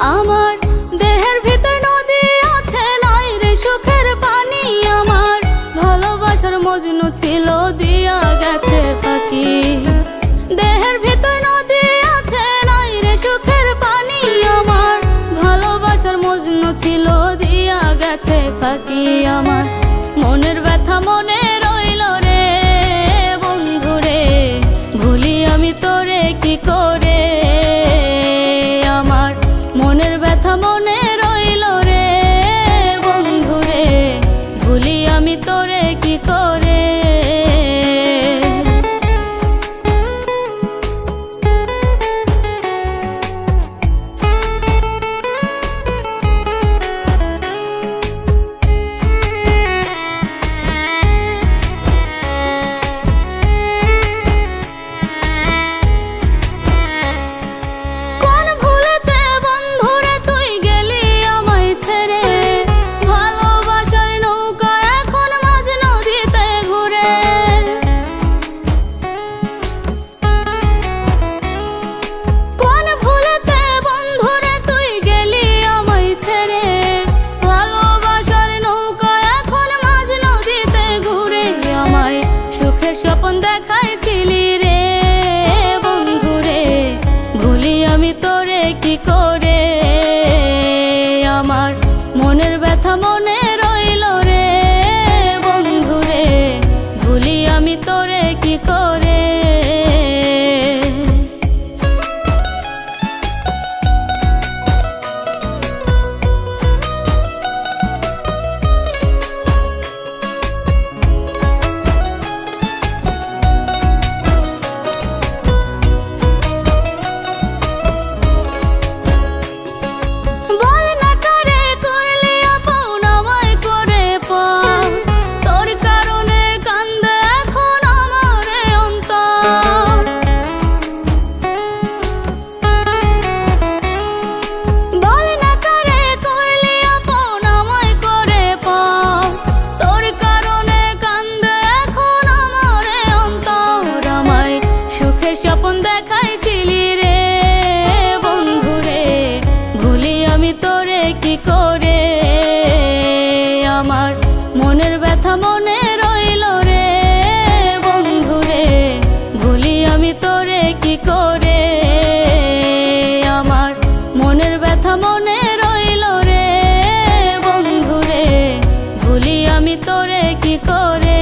আমার দেহের ভিতর নদী আছে, নাই রে সুখের পানি আমার। ভালোবাসার মজনু ছিল, দিয়া গেছে পাখি দেহের ভিতর নদী আছে, নাই রে সুখের পানি আমার। ভালোবাসার মজনু ছিল, দিয়া গেছে পাখি আমার। মনের ব্যথা মনে তোরে কি করে? মনে কি করে? আমার মনের ব্যথা মনে রইল রে বন্ধুরে ভুলি আমি তোরে কি করে? আমার মনের ব্যথা মনে রইল রে বন্ধুরে ভুলি আমি তোরে কি করে?